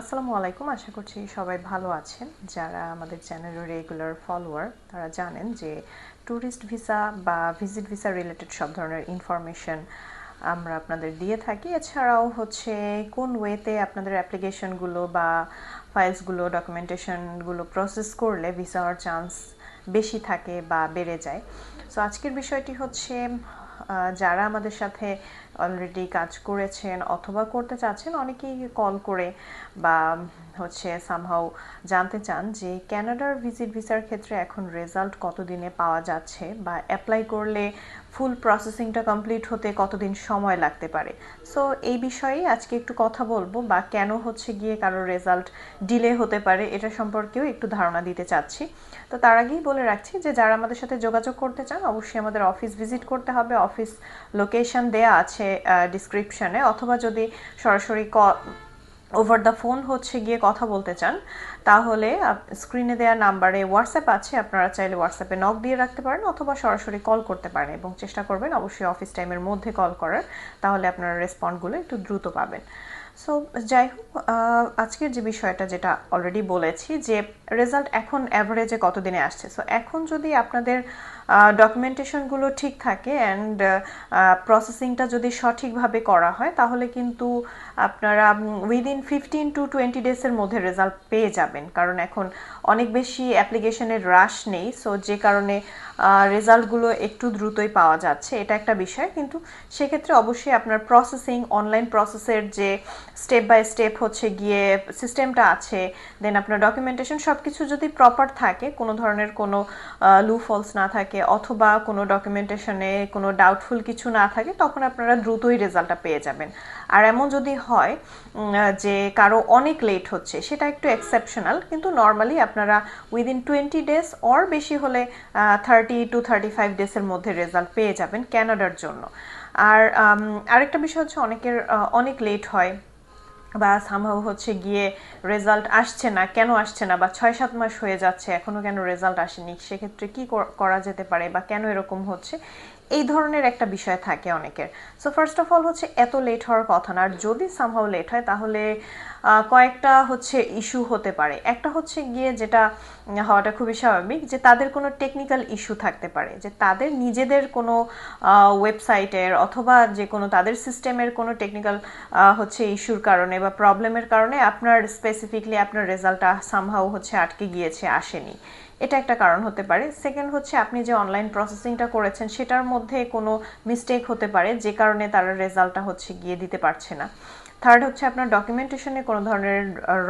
আসসালামু আলাইকুম, আশা করছি সবাই ভালো আছেন। যারা আমাদের চ্যানেলের রেগুলার ফলোয়ার, তারা জানেন যে ট্যুরিস্ট ভিসা বা ভিজিট ভিসা রিলেটেড সব ধরনের ইনফরমেশন আমরা আপনাদের দিয়ে থাকি। এছাড়াও হচ্ছে কোন ওয়েতে আপনাদের অ্যাপ্লিকেশনগুলো বা ফাইলসগুলো, ডকুমেন্টেশনগুলো প্রসেস করলে ভিসা হওয়ার চান্স বেশি থাকে বা বেড়ে যায়। সো আজকের বিষয়টি হচ্ছে যারা আমাদের সাথে অলরেডি কাজ করেছেন অথবা করতে চাচ্ছেন, অনেকেই কল করে বা হচ্ছে সামহাও জানতে চান যে ক্যানাডার ভিজিট ভিসার ক্ষেত্রে এখন রেজাল্ট কতদিনে পাওয়া যাচ্ছে বা অ্যাপ্লাই করলে ফুল প্রসেসিংটা কমপ্লিট হতে কতদিন সময় লাগতে পারে? সো এই বিষয়ে আজকে একটু কথা বলব বা কেন হচ্ছে গিয়ে কারোর রেজাল্ট ডিলে হতে পারে এটা সম্পর্কেও একটু ধারণা দিতে চাচ্ছি। তো তার আগেই বলে রাখছি যে যারা আমাদের সাথে যোগাযোগ করতে চান, অবশ্যই আমাদের অফিস ভিজিট করতে হবে। অফিস লোকেশন দেয়া আছে ডিসক্রিপশনে অথবা যদি সরাসরি ক ওভার দ্য ফোন হচ্ছে গিয়ে কথা বলতে চান, তাহলে স্ক্রিনে দেওয়া নাম্বারে হোয়াটসঅ্যাপ আছে, আপনারা চাইলে হোয়াটসঅ্যাপে নক দিয়ে রাখতে পারেন, অথবা সরাসরি কল করতে পারেন, এবং চেষ্টা করবেন অবশ্যই অফিস টাইমের মধ্যে কল করার, তাহলে আপনারা রেসপন্ডগুলো একটু দ্রুত পাবেন। সো যাই হোক আজকের যে বিষয়টা যেটা অলরেডি বলেছি যে রেজাল্ট এখন অ্যাভারেজে কতদিনে আসছে? সো এখন যদি আপনাদের ডকুমেন্টেশনগুলো ঠিক থাকে অ্যান্ড প্রসেসিংটা যদি সঠিকভাবে করা হয়, তাহলে কিন্তু আপনারা উইদিন ফিফটিন টু টোয়েন্টি ডেজের মধ্যে রেজাল্ট পেয়ে যাবেন। কারণ এখন অনেক বেশি অ্যাপ্লিকেশনের রাশ নেই। সো যে কারণে রেজাল্টগুলো একটু দ্রুতই পাওয়া যাচ্ছে। এটা একটা বিষয়। কিন্তু সেক্ষেত্রে অবশ্যই আপনার প্রসেসিং অনলাইন প্রসেসের যে স্টেপ বাই স্টেপ হচ্ছে গিয়ে সিস্টেমটা আছে দেন আপনার ডকুমেন্টেশন সব কিছু যদি প্রপার থাকে, কোনো ধরনের কোনো লু ফলস না থাকে, অথবা কোনো ডকুমেন্টেশনে কোনো ডাউটফুল কিছু না থাকে, তখন আপনারা দ্রুতই রেজাল্টটা পেয়ে যাবেন। আর এমন যদি হয় যে কারও অনেক লেট হচ্ছে, সেটা একটু এক্সেপশনাল কিন্তু নর্মালি আপনারা উইদিন টোয়েন্টি ডেজ অর বেশি হলে থার্টি টু থার্টি ফাইভ ডেজের মধ্যে রেজাল্ট পেয়ে যাবেন ক্যানাডার জন্য। আর আরেকটা বিষয় হচ্ছে অনেকের অনেক লেট হয়। বা সামহাও হচ্ছে গিয়ে রেজাল্ট আসছে না, কেন আসছে না, বা ছয় সাত মাস হয়ে যাচ্ছে এখনও কেন রেজাল্ট আসেনি, সেক্ষেত্রে কি করা যেতে পারে বা কেন এরকম হচ্ছে, এই ধরনের একটা বিষয় থাকে অনেকের। সো ফার্স্ট অফ অল হচ্ছে এত লেট হওয়ার কথা না, আর যদি সামহাও লেট হয় তাহলে কয়েকটা হচ্ছে ইস্যু হতে পারে। একটা হচ্ছে গিয়ে যেটা হওয়াটা খুবই স্বাভাবিক যে তাদের কোনো টেকনিক্যাল ইস্যু থাকতে পারে, যে তাদের নিজেদের কোনো ওয়েবসাইটের অথবা যে কোনো তাদের সিস্টেমের কোনো টেকনিক্যাল হচ্ছে ইস্যুর কারণে বা প্রবলেমের কারণে আপনার স্পেসিফিকলি আপনার রেজাল্টটা সামহাও হচ্ছে আটকে গিয়েছে, আসেনি। এটা একটা কারণ হতে পারে। সেকেন্ড হচ্ছে আপনি যে অনলাইন প্রসেসিংটা করেছেন সেটার মধ্যে কোনো মিস্টেক হতে পারে, যে কারণে তারা রেজাল্টটা হচ্ছে গিয়ে দিতে পারছে না। থার্ড হচ্ছে আপনার ডকুমেন্টেশনে কোনো ধরনের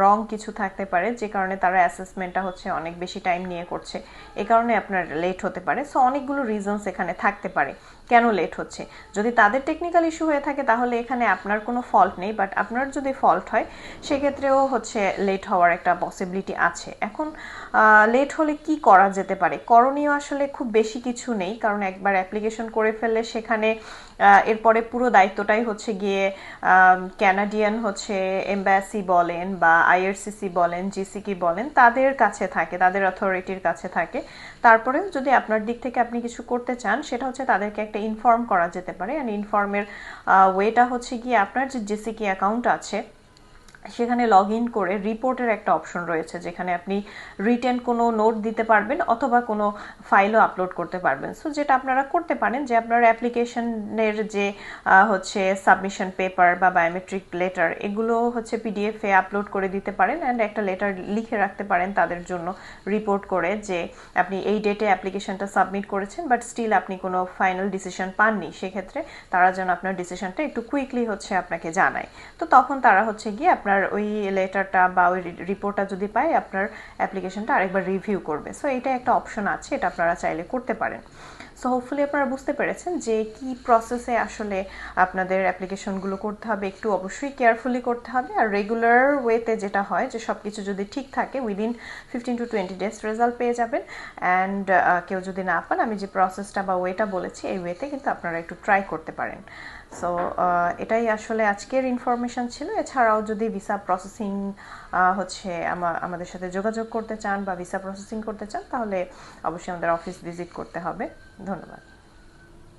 রং কিছু থাকতে পারে, যে কারণে তারা অ্যাসেসমেন্টটা হচ্ছে অনেক বেশি টাইম নিয়ে করছে। এ কারণে আপনার লেট হতে পারে। সো অনেকগুলো রিজনস এখানে থাকতে পারে। কেন লেট হচ্ছে? যদি তাদের টেকনিক্যাল ইস্যু হয়ে থাকে, তাহলে এখানে আপনার কোনো ফল্ট নেই বাট আপনার যদি ফল্ট হয়, সেক্ষেত্রেও হচ্ছে লেট হওয়ার একটা পসিবিলিটি আছে। এখন লেট হলে কি করা যেতে পারে? করণীয় আসলে খুব বেশি কিছু নেই, কারণ একবার অ্যাপ্লিকেশন করে ফেললে সেখানে এরপরে পুরো দায়িত্বটাই হচ্ছে গিয়ে ক্যানাডিয়ান হচ্ছে এম্বাসি বলেন বা আইআরসিসি বলেন জিসিকি বলেন, তাদের কাছে থাকে, তাদের অথরিটির কাছে থাকে। তারপরে যদি আপনার দিক থেকে আপনি কিছু করতে চান, সেটা হচ্ছে তাদেরকে একটা ইনফর্ম করা যেতে পারে। অ্যান্ড ইনফর্মের ওয়েটা হচ্ছে গিয়ে আপনার যে জেসিকে অ্যাকাউন্ট আছে সেখানে লগ ইন করে রিপোর্টের একটা অপশন রয়েছে, যেখানে আপনি রিটেন কোনো নোট দিতে পারবেন অথবা কোনো ফাইলও আপলোড করতে পারবেন। সো যেটা আপনারা করতে পারেন যে আপনার অ্যাপ্লিকেশনের যে হচ্ছে সাবমিশন পেপার বা বায়োমেট্রিক লেটার এগুলো হচ্ছে পিডিএফ আপলোড করে দিতে পারেন অ্যান্ড একটা লেটার লিখে রাখতে পারেন তাদের জন্য রিপোর্ট করে যে আপনি এই ডেটে অ্যাপ্লিকেশনটা সাবমিট করেছেন বাট স্টিল আপনি কোনো ফাইনাল ডিসিশন পাননি। সেক্ষেত্রে তারা যেন আপনার ডিসিশনটা একটু কুইকলি হচ্ছে আপনাকে জানায়। তো তখন তারা হচ্ছে গিয়ে আপনার ওই লেটারটা বা ওই রিপোর্টটা যদি পায়, আপনার অ্যাপ্লিকেশনটা আরেকবার রিভিউ করবে। সো এটা একটা অপশন আছে, এটা আপনারা চাইলে করতে পারেন। সো হোপফুলি আপনারা বুঝতে পেরেছেন যে কি প্রসেসে আসলে আপনাদের অ্যাপ্লিকেশনগুলো করতে হবে। একটু অবশ্যই কেয়ারফুলি করতে হবে। আর রেগুলার ওয়েতে যেটা হয় যে সব কিছু যদি ঠিক থাকে within fifteen to twenty days result পেয়ে যাবেন। অ্যান্ড কেউ যদি না পান, আমি যে প্রসেসটা বা ওয়েটা বলেছি, এই ওয়েতে কিন্তু আপনারা একটু ট্রাই করতে পারেন। সো এটাই আসলে আজকের ইনফরমেশন ছিল। এছাড়াও যদি ভিসা প্রসেসিং হচ্ছে আমা- আমাদের সাথে যোগাযোগ করতে চান বা ভিসা প্রসেসিং করতে চান, তাহলে অবশ্যই আমাদের অফিস ভিজিট করতে হবে। ধন্যবাদ।